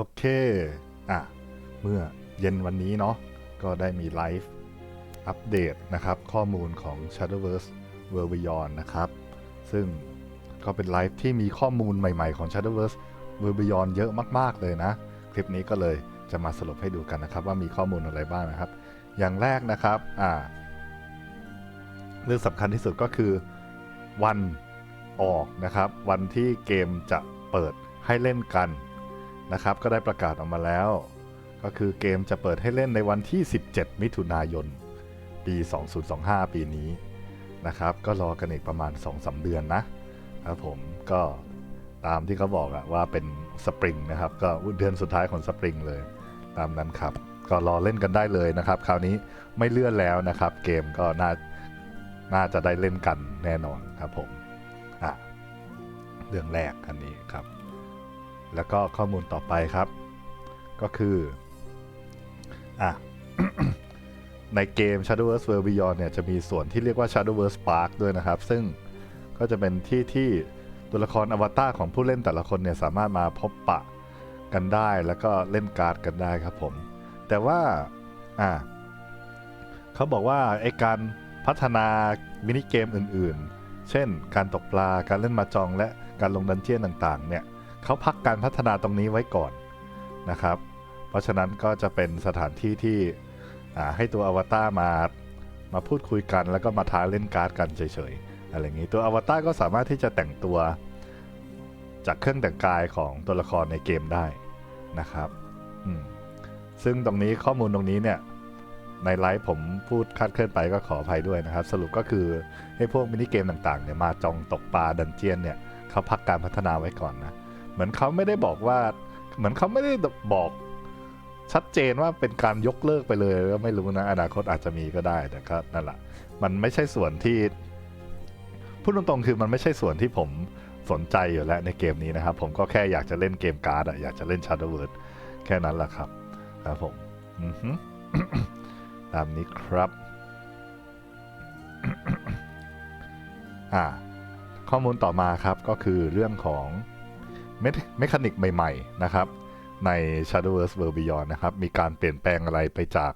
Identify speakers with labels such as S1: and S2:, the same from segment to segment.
S1: โอเค อะ เมื่อเย็นวันนี้เนาะ ก็ได้มีไลฟ์อัปเดตนะครับ ข้อมูลของ Shadowverse World Beyond นะครับ ซึ่งก็เป็นไลฟ์ที่มีข้อมูลใหม่ๆของ Shadowverse World Beyond เยอะมากๆเลยนะ คลิปนี้ก็เลยจะมาสรุปให้ดูกันนะครับ ว่ามีข้อมูลอะไรบ้างนะครับ อย่างแรกนะครับ อ่า เรื่องสำคัญที่สุดก็คือวันออกนะครับ วันที่เกมจะเปิดให้เล่นกัน นะครับ ก็ได้ประกาศออกมาแล้ว ก็คือเกมจะเปิดให้เล่นในวันที่ 17 มิถุนายน ปี 2025 ปีนี้นะครับ ก็รอกันอีกประมาณ 2-3 เดือนนะครับผมก็ตามที่เขาบอกอะว่าเป็นสปริงนะครับ ก็เดือนสุดท้ายของสปริงเลย ตามนั้นครับ ก็รอเล่นกันได้เลยนะครับ คราวนี้ไม่เลื่อนแล้วนะครับ เกมก็น่าน่าจะได้เล่นกันแน่นอนครับผมอะเรื่องแรกอันนี้ครับ แล้วก็ข้อมูลต่อไปครับ ก็คืออะในเกม Shadowverse World Beyond เนี่ยจะมีส่วนที่เรียกว่า Shadowverse Park ด้วยนะครับ ซึ่งก็จะเป็นที่ที่ตัวละครอวตารของผู้เล่นแต่ละคนเนี่ยสามารถมาพบปะกันได้แล้วก็เล่นการ์ดกันได้ครับผม แต่ว่าอะเขาบอกว่าไอการพัฒนามินิเกมอื่นๆ เช่น การตกปลาการเล่นมาจองและการลงดันเจี้ยนต่างๆ เนี่ย เขาพักการพัฒนาตรงนี้ไว้ก่อนนะครับ เพราะฉะนั้นก็จะเป็นสถานที่ที่ให้ตัวอวตารมามาพูดคุยกัน แล้วก็มาท้าเล่นการ์ดกันเฉยๆอะไรอย่างนี้ตัวอวตารก็สามารถที่จะแต่งตัวจากเครื่องแต่งกายของตัวละครในเกมได้นะครับซึ่งตรงนี้ข้อมูลตรงนี้เนี่ยในไลฟ์ผมพูดคาดเคลื่อนไปก็ขออภัยด้วยนะครับ สรุปก็คือให้พวกมินิเกมต่างๆเนี่ยมาจองตกปลาดันเจียนเนี่ยเขาพักการพัฒนาไว้ก่อนนะ เหมือนเขาไม่ได้บอกว่า เหมือนเขาไม่ได้บอกชัดเจนว่าเป็นการยกเลิกไปเลยก็ไม่รู้นะ อนาคตอาจจะมีก็ได้แต่ก็นั่นแหละมันไม่ใช่ส่วนที่พูดตรงๆคือมันไม่ใช่ส่วนที่ผมสนใจอยู่แล้วในเกมนี้นะครับ ผมก็แค่อยากจะเล่นเกมการ์ดอะอยากจะเล่น Shadowverse แค่นั้นแหละครับครับผมตามนี้ครับอ่าข้อมูลต่อมาครับก็คือเรื่องของ เมคเมคานิกใหม่ๆนะครับ ใน Shadowverse World Beyond นะครับ มีการเปลี่ยนแปลงอะไรไปจาก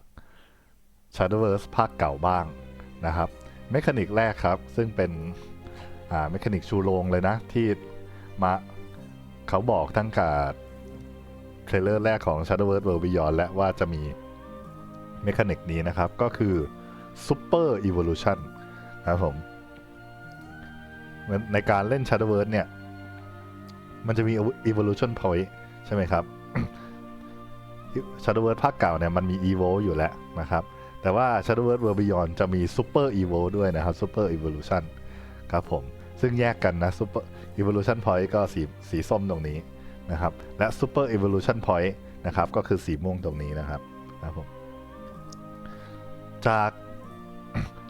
S1: Shadowverse ภาคเก่าบ้างนะครับเมคานิกแรกครับ ซึ่งเป็นอ่าเมคานิกชูโรงเลยนะ ที่มาเขาบอกตั้งแต่เทรลเลอร์แรกของ Shadowverse World Beyond และว่าจะมีเมคานิกนี้นะครับ ก็คือ Super Evolution ครับผมในการเล่น Shadowverse เนี่ย มันจะมี Evolution Point ใช่ไหมครับ Shadowverse ภาคเก่าเนี่ยมันมี Evo อยู่แล้วนะครับ แต่ว่า Shadowverse World Beyond จะมี Super Evo ด้วยนะครับ Super Evolution ครับผม ซึ่งแยกกันนะ Super Evolution Point ก็สีสีส้มตรงนี้นะครับ และ Super Evolution Point นะครับ ก็คือสีม่วงตรงนี้นะครับครับผมจาก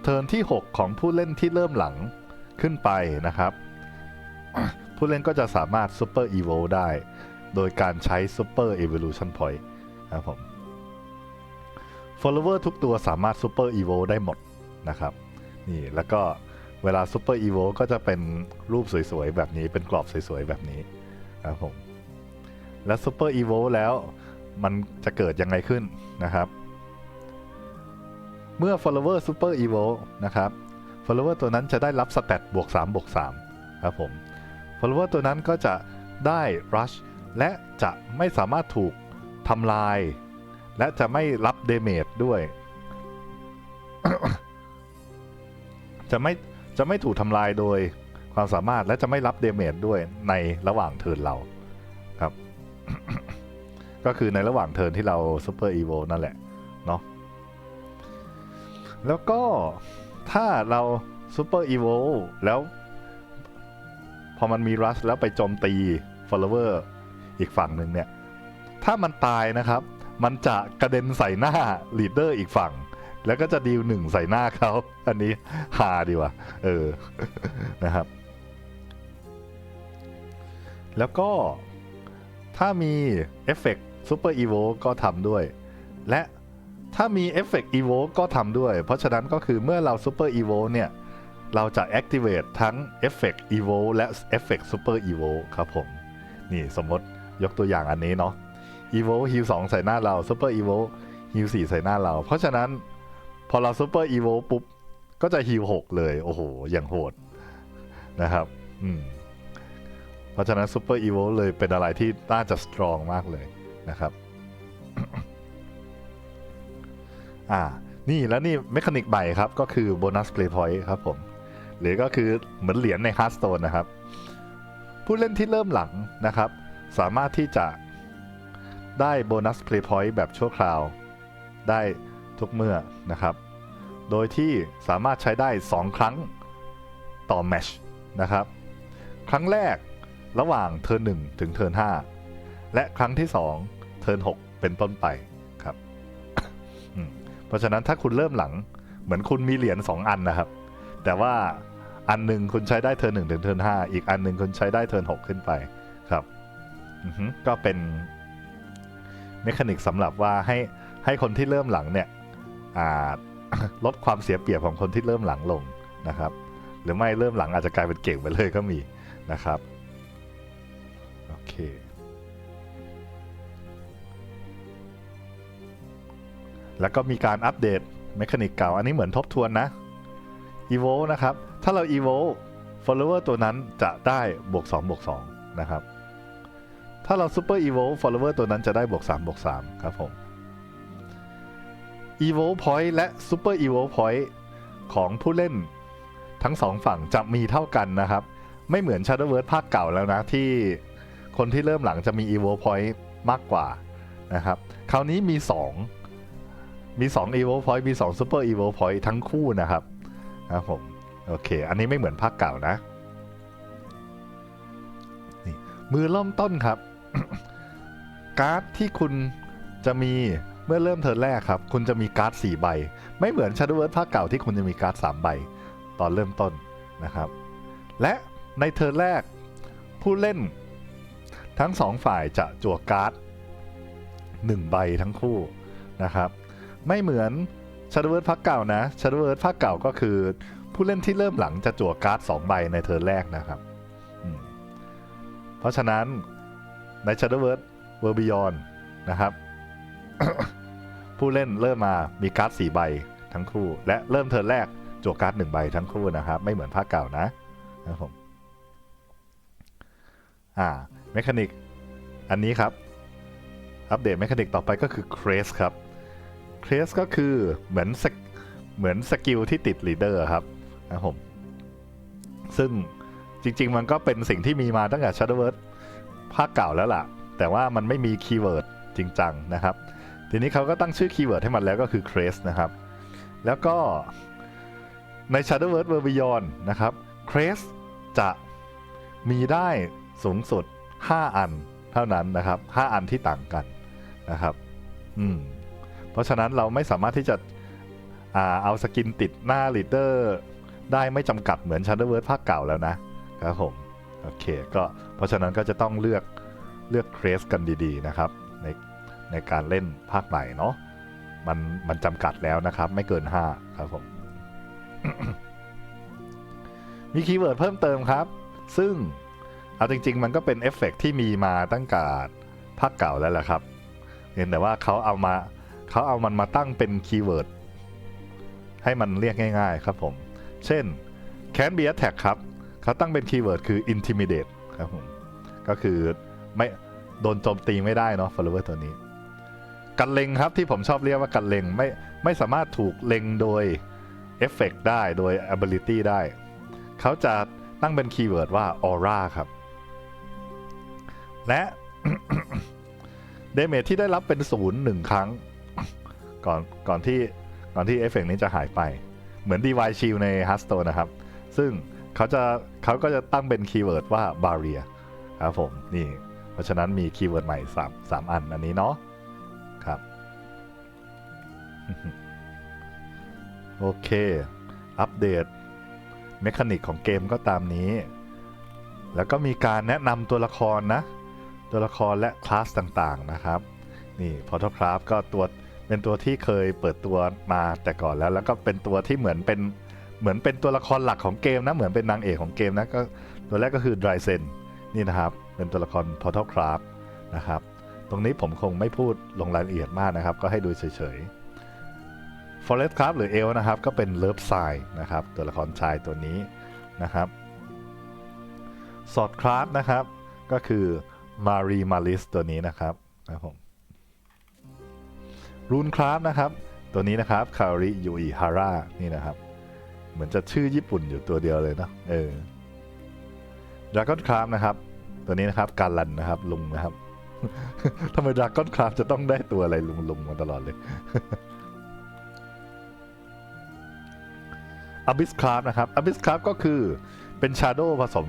S1: เทิร์นที่ 6 ของผู้เล่นที่เริ่มหลังขึ้นไปนะครับ ผู้เล่นก็จะสามารถ Super Evo ได้ โดยการใช้ Super Evolution Point นะครับผม Follower ทุกตัวสามารถ Super Evo ได้หมดนะครับนี่แล้วก็เวลา Super Evo ก็จะเป็นรูปสวยๆ แบบนี้เป็นกรอบสวยๆ แบบนี้นะครับผมและ Super Evo แล้วมันจะเกิดยังไงขึ้นนะครับ เมื่อ follower super evo นะครับ follower ตัวนั้นจะได้รับ stat บวก3บวก3ครับผม follower ตัวนั้นก็จะได้ rush และจะไม่สามารถถูกทำลาย และจะไม่รับ damage ด้วย จะไม่จะไม่ถูกทำลายโดยความสามารถและจะไม่รับ damage ด้วยในระหว่างเทิร์นเราครับ ก็คือในระหว่างเทิร์นที่เรา super evo นั่นแหละเนาะแล้วก็ถ้าเราซูเปอร์อีโวแล้ว อมันมีรัสแล้วไปโจมตี follower อีกฝั่งหนึ่งเนี่ย ถ้ามันตายนะครับ มันจะกระเด็นใส่หน้าลีดเดอร์อีกฝั่ง แล้วก็จะดีลหนึ่งใส่หน้าเขา อันนี้ฮาดีว่ะ เออ นะครับ แล้วก็ถ้ามีเอฟเฟกต์ซูเปอร์อีโวก็ทำด้วย และถ้ามีเอฟเฟกต์ Evo ก็ทำด้วย เพราะฉะนั้นก็คือเมื่อเรา Super Evo เนี่ย เราจะ Activate ทั้งเอฟเฟกต์ Evo และเอฟเฟกต์ Super Evo ครับผม นี่สมมติยกตัวอย่างอันนี้เนาะ Evo ฮิว2ใส่หน้าเรา Super Evo ฮิว4ใส่หน้าเรา เพราะฉะนั้นพอเรา Super Evo ปุ๊บ ก็จะฮิว6เลย โอ้โห อย่างโหดนะครับ อืม เพราะฉะนั้น Super Evo เลยเป็นอะไรที่น่าจะสตรองมากเลยนะครับ อ่า นี่แล้วนี่เมคานิกใหม่ครับ ก็คือโบนัสเพลย์พอยต์ครับผม หรือก็คือเหมือนเหรียญในฮาร์สโตนนะครับ ผู้เล่นที่เริ่มหลังนะครับ สามารถที่จะได้โบนัสเพลย์พอยต์แบบชั่วคราว ได้ทุกเมื่อนะครับ โดยที่สามารถใช้ได้ 2 ครั้งต่อแมชนะครับ ครั้งแรกระหว่างเทิร์น1ถึงเทิร์น5และครั้งที่ 2 เทิร์น6เป็นต้นไปครับ เพราะฉะนั้นถ้าคุณเริ่มหลังเหมือนคุณมีเหรียญ2 อันนะครับ แต่ว่า อันหนึ่งคุณใช้ได้เทิร์นหนึ่งถึงเทิร์นห้าอีกอันหนึ่งคุณใช้ได้เทิร์นหกขึ้นไปครับก็เป็นเมคานิกสำหรับว่าให้ให้คนที่เริ่มหลังเนี่ยลดความเสียเปรียบของคนที่เริ่มหลังลงนะครับ หรือไม่เริ่มหลังอาจจะกลายเป็นเก่งไปเลยก็มีนะครับโอเคแล้วก็มีการอัปเดตเมคานิกเก่า อันนี้เหมือนทบทวนนะ evo นะครับ ถ้าเรา evo follower ตัวนั้นจะได้บวก2บวก2นะครับ ถ้าเรา super evo follower ตัวนั้นจะได้บวก3บวก3ครับผม evo point และ super evo point ของผู้เล่นทั้งสองฝั่งจะมีเท่ากันนะครับ ไม่เหมือน Shadowverse ภาคเก่าแล้วนะ ที่คนที่เริ่มหลังจะมี evo point มากกว่านะครับ คราวนี้มี 2 มี 2 evo point มี 2 super evo point ทั้งคู่นะครับครับผม โอเค อันนี้ไม่เหมือนภาคเก่านะนี่มือเริ่มต้นครับ การ์ดที่คุณจะมีเมื่อเริ่มเทิร์นแรกครับ คุณจะมีการ์ด4ใบ ไม่เหมือน Shadowverse ภาคเก่าที่คุณจะมีการ์ด3ใบ ตอนเริ่มต้นนะครับ และในเทิร์นแรกผู้เล่น ทั้งสองฝ่ายจะจั่วการ์ด1ใบทั้งคู่นะครับ ไม่เหมือน Shadowverse ภาคเก่านะ Shadowverse ภาคเก่าก็คือ ผู้เล่นที่เริ่มหลังจะจั่วการ์ด2ใบในเทิร์นแรกนะครับ เพราะฉะนั้นใน Shadowverse w o r b e y o n นะครับ ผู้เล่นเริ่มมามีการ์ด4ใบทั้งคู่ และเริ่มเทิร์นแรกจั่วการ์ด1ใบทั้งคู่นะครับ ไม่เหมือนภาคเก่านะนะครับผมอ่าเมคานิกอันนี้ครับ อัปเดตเมคานิกต่อไปก็คือเครสครับเครสก็คือเหมือนเหมือนสกิลที่ติดลีดเดอร์ครับ นะครับผมซึ่งจริง ๆ มันก็เป็นสิ่งที่มีมาตั้งแต่ Shadowverse ภาคเก่าแล้วล่ะ แต่ว่ามันไม่มีคีย์เวิร์ดจริงจังนะครับ ทีนี้เขาก็ตั้งชื่อคีย์เวิร์ดให้มันแล้วก็คือ Crest นะครับ แล้วก็ใน Shadowverse v e r b e y o n นะครับ Crest จะมีได้สูงสุด 5 อันเท่านั้นนะครับ 5 อันที่ต่างกันนะครับอืมเพราะฉะนั้นเราไม่สามารถที่จะอาเอาสกินติดหน้าลีดเดอร์ ได้ไม่จำกัดเหมือน Shadowverse ภาคเก่าแล้วนะครับผมโอเคก็เพราะฉะนั้นก็จะต้องเลือกเลือกเครสกันดีๆนะครับในในการเล่นภาคใหม่เนาะมันมันจำกัดแล้วนะครับ ไม่เกิน 5 ครับผมมีคีย์เวิร์ดเพิ่มเติมครับ ซึ่งเอาจริง ๆ มันก็เป็นเอฟเฟกต์ที่มีมาตั้งแต่ภาคเก่าแล้วแหละครับเพียงแต่ว่าเขาเอามาเขาเอามันมาตั้งเป็นคีย์เวิร์ดให้มันเรียกง่าย ๆ ครับผม เช่น can be attack ครับเขาตั้งเป็นคีย์เวิร์ดคือ intimidate ครับผมก็คือไม่โดนโจมตีไม่ได้เนาะ follower ตัวนี้กันเล็งครับที่ผมชอบเรียกว่ากันเล็งไม่ไม่สามารถถูกเล็งโดยเอฟเฟกได้โดย ability ได้ เขาจะตั้งเป็นคีย์เวิร์ดว่า aura ครับ และเดเมจที่ได้รับเป็นศูนย์หนึ่งครั้ง ก่อนก่อนที่ก่อนที่เอฟเฟกนี้จะหายไป เหมือน Divine Shield ใน Hearthstone นะครับ ซึ่งเขาจะเขาก็จะตั้งเป็นคีย์เวิร์ดว่า barrier ครับผมนี่ เพราะฉะนั้นมีคีย์เวิร์ดใหม่3 3อันอันนี้เนาะครับ โอเค อัปเดตเมคานิกของเกมก็ตามนี้ แล้วก็มีการแนะนำตัวละครนะ ตัวละครและคลาสต่างๆนะครับ นี่พอทคราฟก็ตัว เป็นตัวที่เคยเปิดตัวมาแต่ก่อนแล้ว แล้วก็เป็นตัวที่เหมือนเป็นเหมือนเป็นตัวละครหลักของเกมนะเหมือนเป็นนางเอกของเกมนะก็ตัวแรกก็คือ d r y เซนนี่นะครับ เป็นตัวละคร Portal Craft นะครับ ตรงนี้ผมคงไม่พูดลงรายละเอียดมากนะครับ ก็ให้ดูเฉยๆ Forest Craft หรือเอลนะครับ ก็เป็นเลิฟไซนะครับ ตัวละครชายตัวนี้นะครับสอดคราฟนะครับ ก็คือมารีมาริสตัวนี้นะครับนะครับผม รูนคราฟนะครับ ตัวนี้นะครับคาริยูอิฮาร่านี่นะครับ เหมือนจะชื่อญี่ปุ่นอยู่ตัวเดียวเลยเนอะเออดราก้อนคราฟนะครับ ตัวนี้นะครับการันนะครับลุงนะครับทำไมดราก้อนคราฟจะต้องได้ตัวอะไรลุงลุงมาตลอดเลยอ b บิสคราฟนะครับอ b บิสคราฟก็คือเป็นชาโดผสม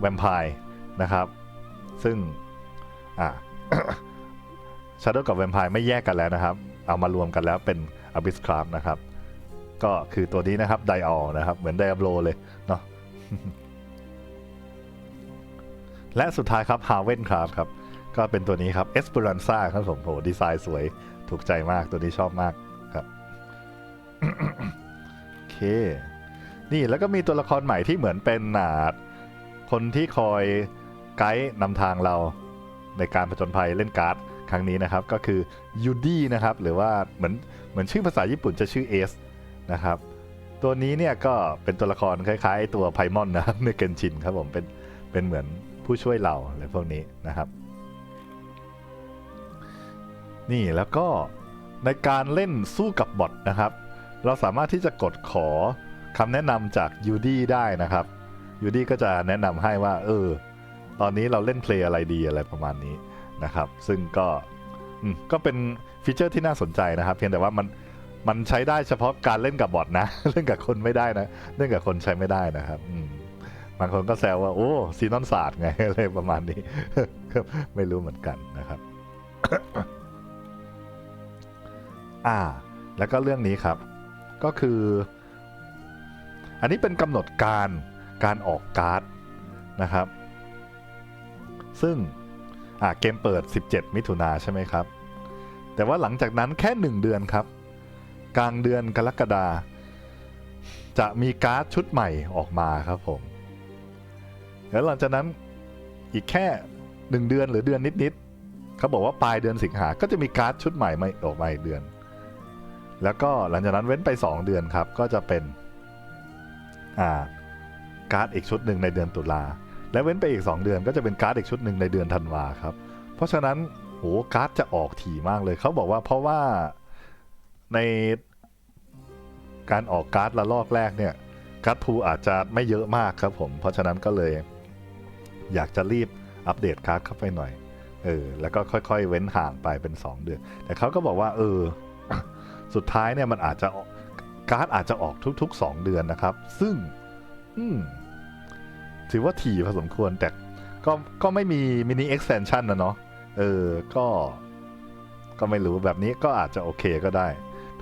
S1: แวมไพร์นะครับ ซึ่ง อ่า ชาโดกับแวมไพร์ไม่แยกกันแล้วนะครับ เอามารวมกันแล้วเป็นอ b บิสคราฟนะครับ ก็คือตัวนี้นะครับไดออนะครับ เหมือนไดอัโลเลยเนาะและสุดท้ายครับฮาเวนครับครับ ก็เป็นตัวนี้ครับเอสเป r รันซ่าครับผมโหดีไซน์สวยถูกใจมากตัวนี้ชอบมากครับโอเค นี่แล้วก็มีตัวละครใหม่ที่เหมือนเป็นอ่าคนที่คอยไกด์นำทางเราในการผจญภัยเล่นการ์ด ครั้งนี้นะครับก็คือยูดี้นะครับหรือว่าเหมือนเหมือนชื่อภาษาญี่ปุ่นจะชื่อเอสนะครับตัวนี้เนี่ยก็เป็นตัวละครคล้ายๆ ตัวไพมอนนะครับในเกนชินครับผมเป็นเป็นเหมือนผู้ช่วยเราอะไรพวกนี้นะครับ นี่แล้วก็ในการเล่นสู้กับบอทนะครับ เราสามารถที่จะกดขอคำแนะนำจากยูดี้ได้นะครับยูดี้ก็จะแนะนำให้ว่าเออตอนนี้เราเล่นเพลย์อะไรดีอะไรประมาณนี้ นะครับ ซึ่งก็ก็เป็นฟีเจอร์ที่น่าสนใจนะครับ เพียงแต่ว่ามันมันใช้ได้เฉพาะการเล่นกับบอทนะ เล่นกับคนไม่ได้นะเล่นกับคนใช้ไม่ได้นะครับบางคนก็แซวว่า โอ้ซีนอนศาสตร์ไงอะไรประมาณนี้ไม่รู้เหมือนกันนะครับอ่า แล้วก็เรื่องนี้ครับ ก็คือ อันนี้เป็นกำหนดการการออกการ์ดนะครับ ซึ่ง อ่าเกมเปิด 17 มิถุนาใช่ไหมครับ แต่ว่าหลังจากนั้นแค่ 1 เดือนครับ กลางเดือนกรกฎาจะมีการ์ดชุดใหม่ออกมาครับผม แล้วหลังจากนั้นอีกแค่ 1 เดือนหรือเดือนนิดๆเขาบอกว่าปลายเดือนสิงหา ก็จะมีการ์ดชุดใหม่มาออกมาอีกเดือน แล้วก็หลังจากนั้นเว้นไป 2 เดือนครับ ก็จะเป็น อ่า การ์ดอีกชุดหนึ่งในเดือนตุลา และเว้นไปอีก 2 เดือนก็จะเป็นการ์ดอีกชุดหนึ่งในเดือนธันวาครับ เพราะฉะนั้นโหการ์ดจะออกถี่มากเลย เขาบอกว่าเพราะว่าในการออกการ์ดละลอกแรกเนี่ยการ์ดพูอาจจะไม่เยอะมากครับผม เพราะฉะนั้นก็เลย อยากจะรีบอัปเดตการ์ดเข้าไปหน่อย เออ แล้วก็ค่อยๆ เว้นห่างไปเป็น 2 เดือน แต่เขาก็บอกว่า เออ สุดท้ายเนี่ยมันอาจจะออกการ์ดอาจจะออกทุก ๆ 2 เดือนนะครับ ซึ่ง อืม ถือว่าถี่พอสมควร แต่ก็ก็ไม่มีมินิ extension นนะเนาะเออก็ ก็ไม่รู้แบบนี้ก็อาจจะโอเคก็ได้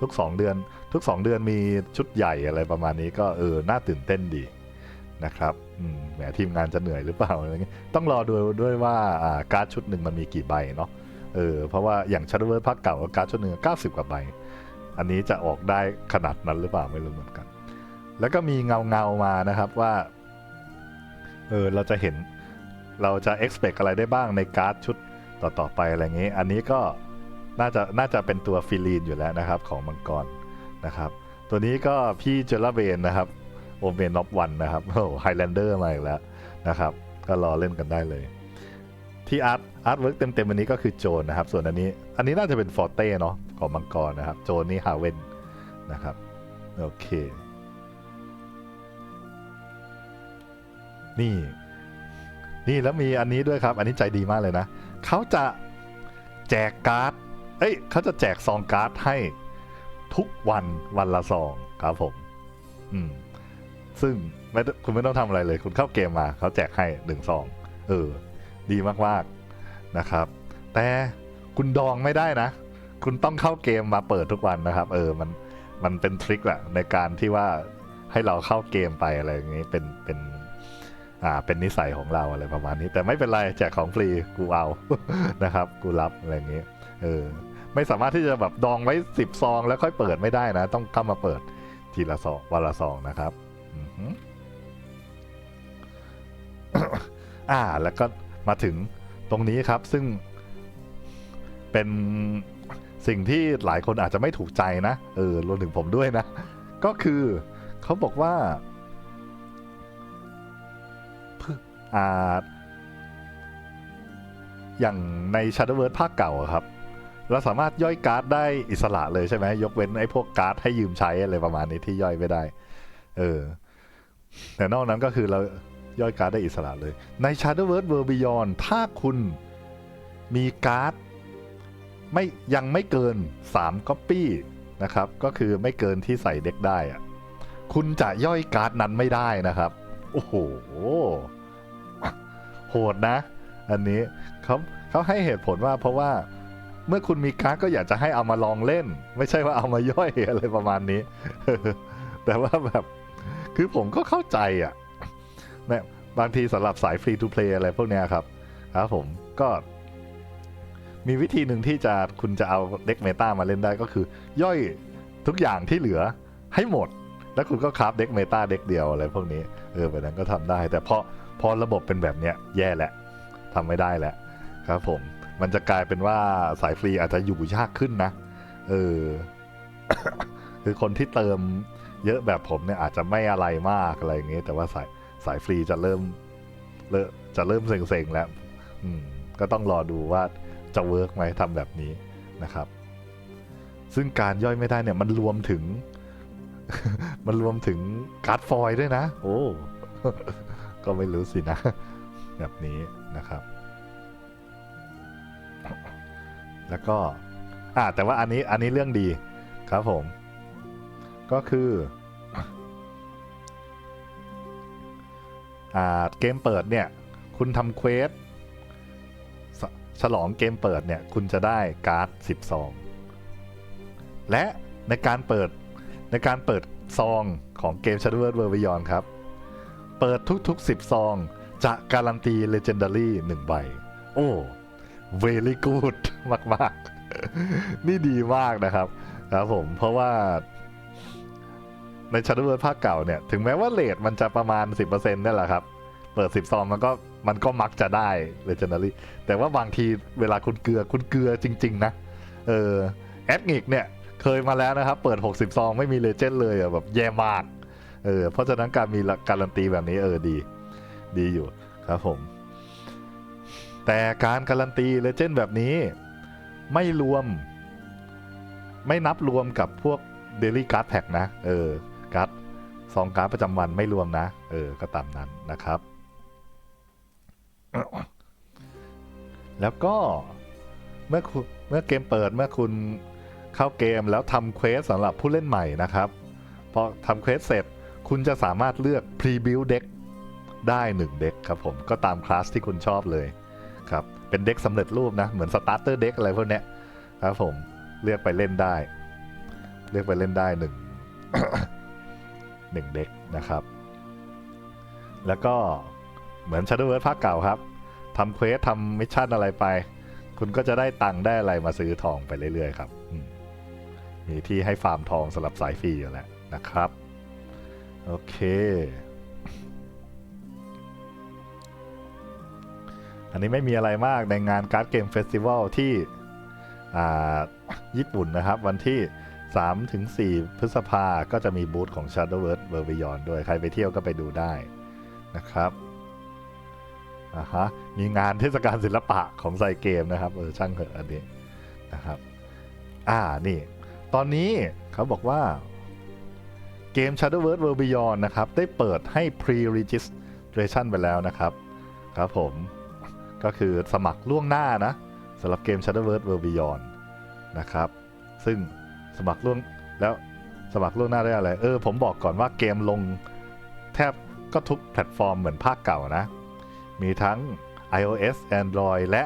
S1: ทุก 2 เดือน ทุก 2 เดือนมีชุดใหญ่อะไรประมาณนี้ก็เออน่าตื่นเต้นดีนะครับมแหมทีมงานจะเหนื่อยหรือเปล่าอะไรเงี้ยต้องรอดูด้วยว่าอ่าการ์ดชุดหนึ่งมันมีกี่ใบเนาะเออเพราะว่าอย่างชัดเวิร์ดภาคเก่าการ์ดชุดหนึ่งเก้าสิบกว่าใบ อันนี้จะออกได้ขนาดนั้นหรือเปล่าไม่รู้เหมือนกัน แล้วก็มีเงาเงามานะครับว่า เออเราจะเห็นเราจะ expect อะไรได้บ้างในการ์ดชุดต่อๆไปอะไรอย่างนี้ อันนี้ก็น่าจะน่าจะเป็นตัวฟิลีนอยู่แล้วนะครับของมังกรนะครับ ตัวนี้ก็พี่เจลาเบนนะครับโอเมนน็อปวันนะครับโอ้ไฮแลนเดอร์มาอีกแล้วนะครับ ก็รอเล่นกันได้เลย ที่อาร์ตอาร์ตเวิร์กเต็มๆอันนี้ก็คือโจนนะครับ ส่วนอันนี้ อันนี้น่าจะเป็นฟอร์เต้เนาะของมังกรนะครับ โจนนี่ฮาเวนนะครับ โอเค นี่ นี่แล้วมีอันนี้ด้วยครับ อันนี้ใจดีมากเลยนะเขาจะแจกการ์ด เอ้ยเขาจะแจกซองการ์ดให้ทุกวันวันละซองครับผม อืม ซึ่งไม่คุณไม่ต้องทำอะไรเลย คุณเข้าเกมมาเขาแจกให้หนึ่งซอง เออ ดีมากๆนะครับ แต่คุณดองไม่ได้นะ คุณต้องเข้าเกมมาเปิดทุกวันนะครับ เออ มัน มันเป็นทริคแหละในการที่ว่าให้เราเข้าเกมไปอะไรอย่างนี้ เป็น เป็น อ่าเป็นนิสัยของเราอะไรประมาณนี้ แต่ไม่เป็นไรแจกของฟรีกูเอานะครับกูรับอะไรอย่างนี้เออไม่สามารถที่จะแบบดองไว้สิบซองแล้วค่อยเปิดไม่ได้นะ ต้องเข้ามาเปิดทีละซองวันละซองนะครับอ่า แล้วก็มาถึงตรงนี้ครับ ซึ่งเป็นสิ่งที่หลายคนอาจจะไม่ถูกใจนะ เออรวมถึงผมด้วยนะ ก็คือเขาบอกว่า อ่าอย่างใน Shadowverse ภาคเก่าครับเราสามารถย่อยการ์ดได้อิสระเลยใช่ไหมยกเว้นไอ้พวกการ์ดให้ยืมใช้อะไรประมาณนี้ที่ย่อยไม่ได้ เออ แต่นอกนั้นก็คือเราย่อยการ์ดได้อิสระเลย ใน Shadowverse World Beyond ถ้าคุณมีการ์ดไม่ยังไม่เกิน3 copy นะครับ ก็คือไม่เกินที่ใส่เด็กได้อะคุณจะย่อยการ์ดนั้นไม่ได้นะครับ โอ้โห โหดนะ อันนี้เขาเขาให้เหตุผลว่าเพราะว่าเมื่อคุณมีการ์ดก็อยากจะให้เอามาลองเล่น ไม่ใช่ว่าเอามาย่อยอะไรประมาณนี้ แต่ว่าแบบคือผมก็เข้าใจอะเนี่ยบางทีสำหรับสายฟรีทูเพลย์อะไรพวกเนี้ยครับครับผมก็มีวิธีหนึ่งที่จะคุณจะเอาเด็กเมตามาเล่นได้ก็คือ ย่อยทุกอย่างที่เหลือให้หมด แล้วคุณก็คราฟเด็กเมตาเด็กเดียวอะไรพวกนี้เออแบบนั้นก็ทำได้ แต่พอ พอระบบเป็นแบบเนี้ยแย่แหละทำไม่ได้แหละครับผมมันจะกลายเป็นว่าสายฟรีอาจจะอยู่ยากขึ้นนะเออคือคนที่เติมเยอะแบบผมเนี่ยอาจจะไม่อะไรมากอะไรอย่างเงี้ยแต่ว่าสายสายฟรีจะเริ่มเริ่มจะเริ่มเซ็งๆแล้วอืมก็ต้องรอดูว่าจะเวิร์กไหมทำแบบนี้นะครับ ซึ่งการย่อยไม่ได้เนี่ยมันรวมถึง มันรวมถึงการ์ดฟอยล์ด้วยนะ โอ้ ก็ไม่รู้สินะ แบบนี้นะครับ แล้วก็อ่าแต่ว่าอันนี้อันนี้เรื่องดีครับผม ก็คืออ่าเกมเปิดเนี่ย คุณทำเควสฉฉลองเกมเปิดเนี่ย คุณจะได้การ์ด10ซองและในการเปิดในการเปิดซองของเกม Shadow World Beyond ครับ เปิดทุกๆ 10 ซอง จะการันตี Legendary 1 ใบ โอ้ very good มาก ๆ นี่ดีมากนะครับครับผมเพราะว่าใน Shadow World ภาคเก่าเนี่ย ถึงแม้ว่าเลทมันจะประมาณ 10%นั่นแหละครับ เปิด 10 ซองมันก็มันก็มักจะได้ Legendary แต่ว่าบางทีเวลาคุณเกลือคุณเกลือจริง ๆ นะ เออแอดงิกเนี่ย เคยมาแล้วนะครับ เปิด 60 ซอง ไม่มีเลเจนด์เลยอะแบบแย่มาก เออเพราะฉะนั้นการมีการันตีแบบนี้เออดี ดีอยู่ครับผม แต่การการันตีเลเจนด์แบบนี้ ไม่รวม ไม่นับรวมกับพวก Daily Card Pack นะ เออการ์ดซองการ์ดประจำวันไม่รวมนะ เออ ก็ตามนั้นนะครับ แล้วก็เมื่อเมื่อเกมเปิดเมื่อคุณเข้าเกมแล้วทำเควสสำหรับผู้เล่นใหม่นะครับ พอทำเควสเสร็จ คุณจะสามารถเลือก Pre-build deck ได้ 1 เด็กครับผม ก็ตามคลาสที่คุณชอบเลยครับ เป็นเด็กสำเร็จรูปนะ เหมือน Starter Deck อะไรพวกเนี้ยครับผมเลือกไปเล่นได้ เลือกไปเล่นได้หนึ่งหนึ่งเด็กนะครับ แล้วก็เหมือน Shadow Verse ภาคเก่าครับทำเควสทำมิชชั่นอะไรไป คุณก็จะได้ตังค์ได้อะไรมาซื้อทองไปเรื่อยๆครับมมีที่ให้ฟาร์มทองสำหรับสายฟรีอยู่แล้วนะครับ โอเค อันนี้ไม่มีอะไรมากในงานการ์ดเกมเฟสติวัลที่ญี่ปุ่นนะครับ วันที่ 3-4 พฤษภาก็จะมีบูธของ Shadowverse v e r b e y o n ด้วย ใครไปเที่ยวก็ไปดูได้นะครับอ่าฮะมีงานเทศกาลศิลปะของไซเกมนะครับ เออ ช่างเหอะอันนี้นะครับ อ่า นี่ ตอนนี้เขาบอกว่า เกม Shadowverse v e r b e y o n นะครับ ได้เปิดให้ pre-registration ไปแล้วนะครับ ครับผม ก็คือสมัครล่วงหน้านะสำหรับเกม Shadowverse v e r b e y o n นะครับ ซึ่งสมัครล่วงแล้วสมัครล่วงหน้าได้อะไร เออ ผมบอกก่อนว่าเกมลงแทบก็ทุกแพลตฟอร์มเหมือนภาคเก่านะ มีทั้ง iOS Android และ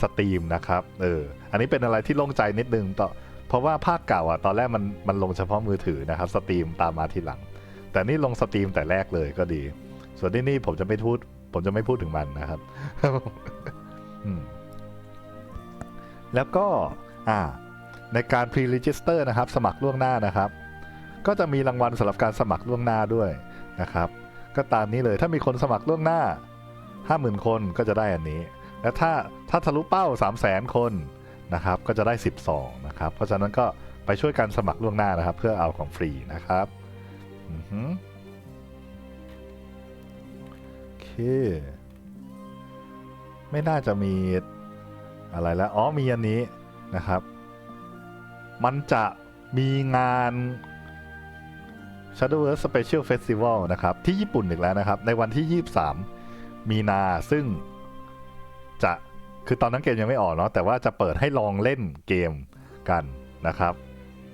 S1: Steam นะครับ เออ อันนี้เป็นอะไรที่โล่งใจนิดนึงต่อ เพราะว่าภาคเก่าอะตอนแรกมันมันลงเฉพาะมือถือนะครับ Steam ตามมาทีหลัง แต่นี่ลง Steam แต่แรกเลยก็ดี ส่วนที่นี่ผมจะไม่พูด ผมจะไม่พูดถึงมันนะครับแล้วก็อ่าในการ pre-register นะครับ สมัครล่วงหน้านะครับ ก็จะมีรางวัลสำหรับการสมัครล่วงหน้าด้วยนะครับ ก็ตามนี้เลยถ้ามีคนสมัครล่วงหน้า 50,000 คนก็จะได้อันนี้ และถ้าถ้าทะลุเป้า 300,000 คน นะครับ ก็จะได้ 12 นะครับ เพราะฉะนั้นก็ไปช่วยกันสมัครล่วงหน้านะครับ เพื่อเอาของฟรีนะครับอือหือโอเค ไม่น่าจะมีอะไรแล้ว อ๋อ มีอันนี้นะครับ มันจะมีงาน Shadowverse Special Festival นะครับ ที่ญี่ปุ่นอีกแล้วนะครับ ในวันที่ 23 มีนาซึ่ง คือตอนนั้นเกมยังไม่ออกเนาะแต่ว่าจะเปิดให้ลองเล่นเกมกันนะครับ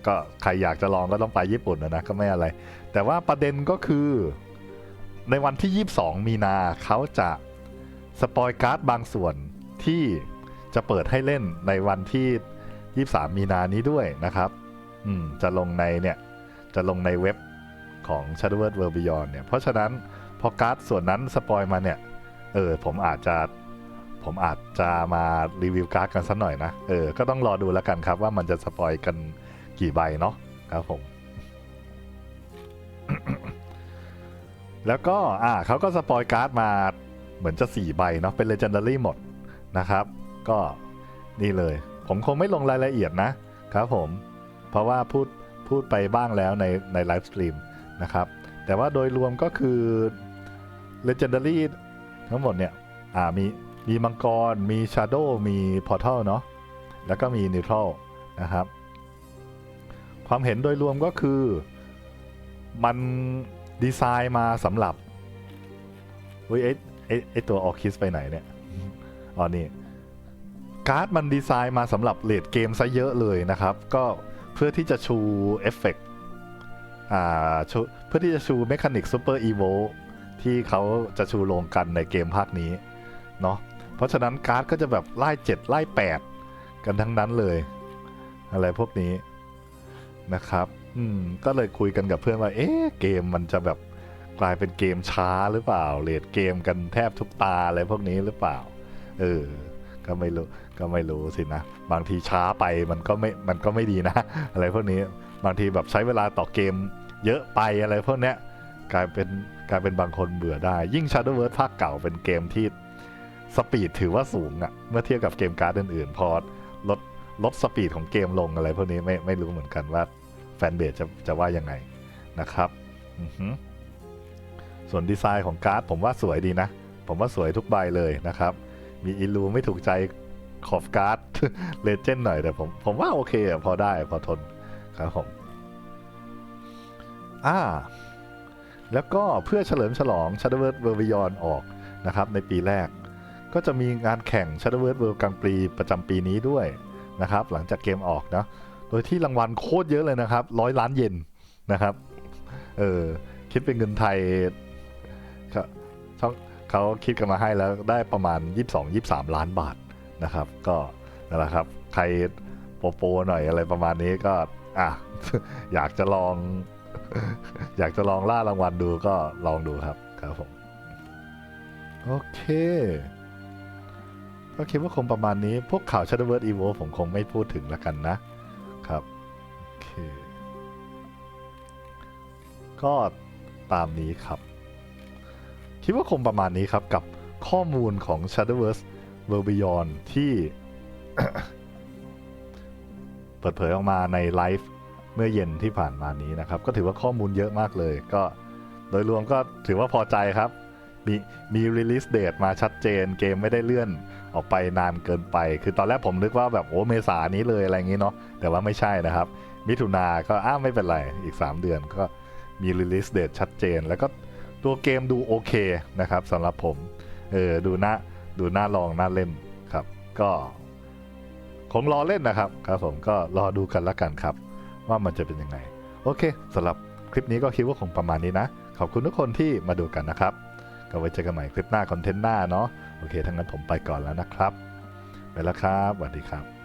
S1: ก็ใครอยากจะลองก็ต้องไปญี่ปุ่นนะนะก็ไม่อะไร แต่ว่าประเด็นก็คือในวันที่ 22 มีนาเขาจะสปอยการ์ดบางส่วนที่จะเปิดให้เล่นในวันที่ 23 มีนานี้ด้วยนะครับ อืม จะลงในเนี่ย จะลงในเว็บของ Shadow World Beyond เนี่ย เพราะฉะนั้นพอการ์ดส่วนนั้นสปอยมาเนี่ย เออ ผมอาจจะ ผมอาจจะมารีวิวการ์ดกันสักหน่อยนะ เออ ก็ต้องรอดูแล้วกันครับว่ามันจะสปอยกันกี่ใบเนาะครับผม แล้วก็อ่าเขาก็สปอยการ์ดมาเหมือนจะ4ใบเนาะเป็น Legendary หมดนะครับ ก็นี่เลย ผมคงไม่ลงรายละเอียดนะครับผม เพราะว่าพูดพูดไปบ้างแล้วในในไลฟ์สตรีมนะครับ แต่ว่าโดยรวมก็คือ Legendary ทั้งหมดเนี่ย อ่า มี มีมังกร มี Shadow มี Portal เนาะ แล้วก็มี Neutral นะครับ ความเห็นโดยรวมก็คือ มันดีไซน์มาสำหรับเฮ้ยไอไอไอตัวออคิสไปไหนเนี่ย อ๋อ นี่ การ์ดมันดีไซน์มาสำหรับเลดเกมซะเยอะเลยนะครับ ก็เพื่อที่จะชูเอฟเฟกต์อ่าชูเพื่อที่จะชูเมคานิกซูเปอร์อีโวที่เขาจะชูลงกันในเกมภาคนี้ เนาะ เพราะฉะนั้นการ์ดก็จะแบบไล่7ไล่8กันทั้งนั้นเลย อะไรพวกนี้นะครับ อืมก็เลยคุยกันกับเพื่อนว่า เอ๊ะเกมมันจะแบบกลายเป็นเกมช้าหรือเปล่าเลดเกมกันแทบทุกตาอะไรพวกนี้หรือเปล่า เออ ก็ไม่รู้ก็ไม่รู้สินะ บางทีช้าไปมันก็ไม่มันก็ไม่ดีนะ อะไรพวกนี้บางทีแบบใช้เวลาต่อเกม เยอะไปอะไรพวกเนี้ยกลายเป็นกลายเป็นบางคนเบื่อได้ ยิ่ง Shadowverse ภาคเก่าเป็นเกมที่ สปีดถือว่าสูงอะเมื่อเทียบกับเกมการ์ดอื่นๆ พอลดลดสปีดของเกมลงอะไรพวกนี้ไม่ไม่รู้เหมือนกันว่าแฟนเบสจะจะว่ายังไงนะครับอือหือส่วนดีไซน์ของการ์ดผมว่าสวยดีนะ ผมว่าสวยทุกใบเลยนะครับ มีอิลูไม่ถูกใจขอบการ์ดเลเจนด์หน่อยแต่ผมผมว่าโอเคพอได้พอทนครับผมอ่าแล้วก็เพื่อเฉลิมฉลอง Shadowverse World Beyond ออกนะครับในปีแรก ก็จะมีงานแข่ง Shadowverse World กลางปีประจำปีนี้ด้วยนะครับ หลังจากเกมออกนะโดยที่รางวัลโคตรเยอะเลยนะครับร้อยล้านเยนนะครับเออคิดเป็นเงินไทยเขาเขาเขาคิดกันมาให้แล้วได้ประมาณ 22-23 ล้านบาทนะครับ ก็นั่นแหละครับใครโปโปหน่อยอะไรประมาณนี้ก็อะอยากจะลอง อยากจะลองล่ารางวัลดูก็ลองดูครับครับผม โอเค ก็คิดว่าคงประมาณนี้ พวกข่าว Shadowverse Evo ผมคงไม่พูดถึงแล้วกันนะ ครับ โอเค ก็ตามนี้ครับ คิดว่าคงประมาณนี้ครับกับข้อมูลของ Shadowverse World Beyond ที่ เปิดเผยออกมาในไลฟ์เมื่อเย็นที่ผ่านมานี้นะครับ ก็ถือว่าข้อมูลเยอะมากเลย ก็โดยรวมก็ถือว่าพอใจครับ มีมี release date มาชัดเจนเกมไม่ได้เลื่อนออกไปนานเกินไป คือตอนแรกผมนึกว่าแบบโอ้เมษานี้เลยอะไรอย่างนี้เนาะแต่ว่าไม่ใช่นะครับ มิถุนาก็อ้าไม่เป็นไรอีก 3 เดือนก็มี release date ชัดเจน แล้วก็ตัวเกมดูโอเคนะครับสำหรับผมเออดูหน่าดูหน่าลองหน่าเล่นครับ ก็คงรอเล่นนะครับครับผมก็รอดูกันละกันครับ ว่ามันจะเป็นยังไง โอเคสำหรับคลิปนี้ก็คิดว่าคงประมาณนี้นะ ขอบคุณทุกคนที่มาดูกันนะครับ ก็ไว้เจอกันใหม่คลิปหน้าคอนเทนต์หน้าเนาะโอเคทั้งนั้นผมไปก่อนแล้วนะครับ ไปแล้วครับสวัสดีครับ